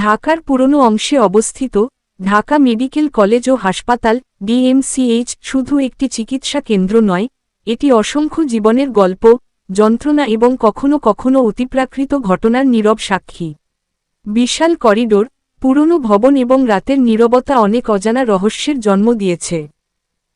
ঢাকার পুরনো অংশে অবস্থিত ঢাকা মেডিকেল কলেজ ও হাসপাতাল, ডিএমসিএইচ, শুধু একটি চিকিৎসা কেন্দ্র নয়, এটি অসংখ্য জীবনের গল্প, যন্ত্রণা এবং কখনো কখনো অতিপ্রাকৃত ঘটনার নীরব সাক্ষী। বিশাল করিডোর, পুরনো ভবন এবং রাতের নীরবতা অনেক অজানা রহস্যের জন্ম দিয়েছে।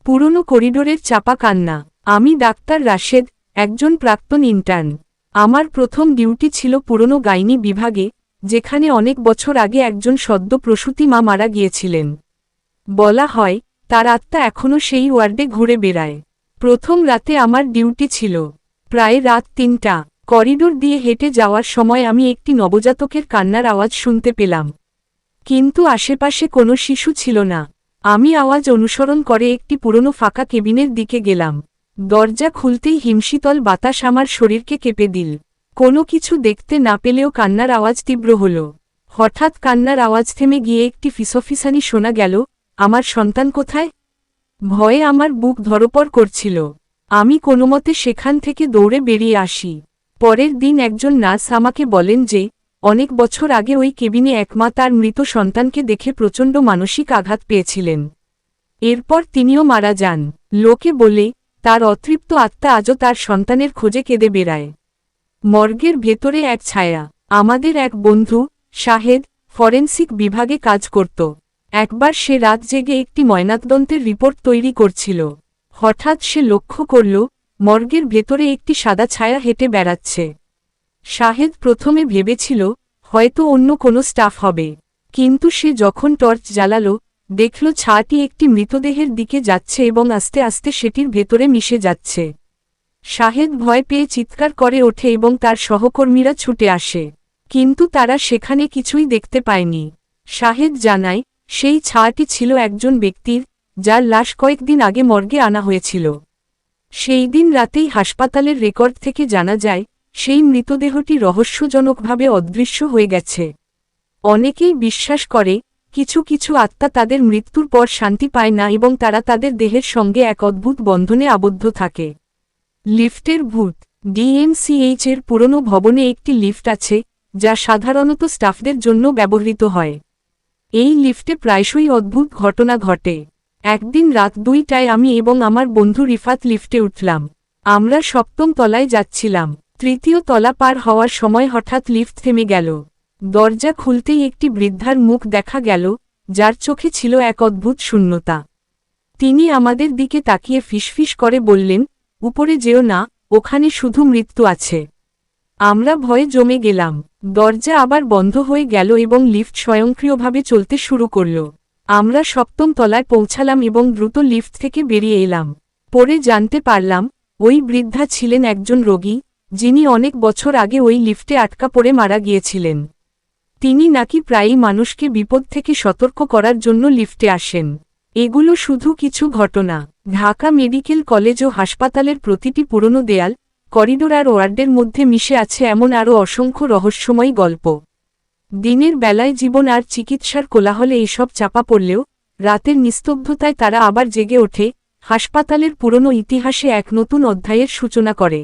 পুরনো করিডোরের চাপা কান্না, আমি ডাক্তার রাশেদ, একজন প্রাক্তন ইন্টার্ন। আমার প্রথম ডিউটি ছিল পুরনো গাইনি বিভাগে যেখানে অনেক বছর আগে একজন সদ্য প্রসূতি মা মারা গিয়েছিলেন। বলা হয়, তার আত্মা এখনও সেই ওয়ার্ডে ঘুরে বেড়ায়। প্রথম রাতে আমার ডিউটি ছিল। প্রায় রাত তিনটা। করিডোর দিয়ে হেঁটে যাওয়ার সময় আমি একটি নবজাতকের কান্নার আওয়াজ শুনতে পেলাম। কিন্তু আশেপাশে কোনো শিশু ছিল না। আমি আওয়াজ অনুসরণ করে একটি পুরনো ফাঁকা কেবিনের দিকে গেলাম। দরজা খুলতেই হিমশীতল বাতাস আমার শরীরকে কেঁপে দিল। কোনো কিছু দেখতে না পেলেও কান্নার আওয়াজ তীব্র হল। হঠাৎ কান্নার আওয়াজ থেমে গিয়ে একটি ফিসফিসানি শোনা গেল, আমার সন্তান কোথায়? ভয়ে আমার বুক ধরপর করছিল। আমি কোনোমতে সেখান থেকে দৌড়ে বেরিয়ে আসি। পরের দিন একজন নার্স আমাকে বলেন যে, অনেক বছর আগে ওই কেবিনে একমা তার মৃত সন্তানকে দেখে প্রচণ্ড মানসিক আঘাত পেয়েছিলেন। এরপর তিনিও মারা যান। লোকে বলে, তার অতৃপ্ত আত্মা আজও তার সন্তানের খোঁজে কেঁদে বেড়ায়। মর্গের ভেতরে এক ছায়া। আমাদের এক বন্ধু, শাহেদ, ফরেন্সিক বিভাগে কাজ করত। একবার সে রাত জেগে একটি ময়নাতদন্তের রিপোর্ট তৈরি করছিল। হঠাৎ সে লক্ষ্য করল, মর্গের ভেতরে একটি সাদা ছায়া হেঁটে বেড়াচ্ছে। শাহেদ প্রথমে ভেবেছিল, হয়তো অন্য কোনো স্টাফ হবে। কিন্তু সে যখন টর্চ জ্বালালো, দেখল ছাটি একটি মৃতদেহের দিকে যাচ্ছে এবং আস্তে আস্তে সেটির ভেতরে মিশে যাচ্ছে। শাহেদ ভয় পেয়ে চিৎকার করে ওঠে এবং তার সহকর্মীরা ছুটে আসে। কিন্তু তারা সেখানে কিছুই দেখতে পায়নি। শাহেদ জানায়, সেই ছায়াটি ছিল একজন ব্যক্তির, যার লাশ কয়েকদিন আগে মর্গে আনা হয়েছিল। সেই দিন রাতেই হাসপাতালের রেকর্ড থেকে জানা যায়, সেই মৃতদেহটি রহস্যজনকভাবে অদৃশ্য হয়ে গেছে। অনেকেই বিশ্বাস করে, কিছু কিছু আত্মা তাদের মৃত্যুর পর শান্তি পায় না এবং তারা তাদের দেহের সঙ্গে এক অদ্ভুত বন্ধনে আবদ্ধ থাকে। লিফটের ভূত। ডিএমসিএইচ এর পুরনো ভবনে একটি লিফট আছে, যা সাধারণত স্টাফদের জন্য ব্যবহৃত হয়। এই লিফটে প্রায়শই অদ্ভুত ঘটনা ঘটে। একদিন রাত দুইটায় আমি এবং আমার বন্ধু রিফাত লিফটে উঠলাম। আমরা সপ্তম তলায় যাচ্ছিলাম। তৃতীয় তলা পার হওয়ার সময় হঠাৎ লিফট থেমে গেল। দরজা খুলতেই একটি বৃদ্ধার মুখ দেখা গেল, যার চোখে ছিল এক অদ্ভুত শূন্যতা। তিনি আমাদের দিকে তাকিয়ে ফিসফিস করে বললেন উপরে যেও না, ওখানে শুধু মৃত্যু আছে। আমরা ভয়ে জমে গেলাম। দরজা আবার বন্ধ হয়ে গেল এবং লিফট স্বয়ংক্রিয়ভাবে চলতে শুরু করল। আমরা সপ্তম তলায় পৌঁছালাম এবং দ্রুত লিফট থেকে বেরিয়ে এলাম। পরে জানতে পারলাম, ওই বৃদ্ধা ছিলেন একজন রোগী, যিনি অনেক বছর আগে ওই লিফটে আটকা পড়ে মারা গিয়েছিলেন। তিনি নাকি প্রায়ই মানুষকে বিপদ থেকে সতর্ক করার জন্য লিফটে আসেন। এগুলো শুধু কিছু ঘটনা। ঢাকা মেডিকেল কলেজ ও হাসপাতালের প্রতিটি পুরনো দেয়াল, করিডোর আর ওয়ার্ডের মধ্যে মিশে আছে এমন আরও অসংখ্য রহস্যময় গল্প। দিনের বেলায় জীবন আর চিকিৎসার কোলাহলে এসব চাপা পড়লেও, রাতের নিস্তব্ধতায় তারা আবার জেগে ওঠে, হাসপাতালের পুরনো ইতিহাসে এক নতুন অধ্যায়ের সূচনা করে।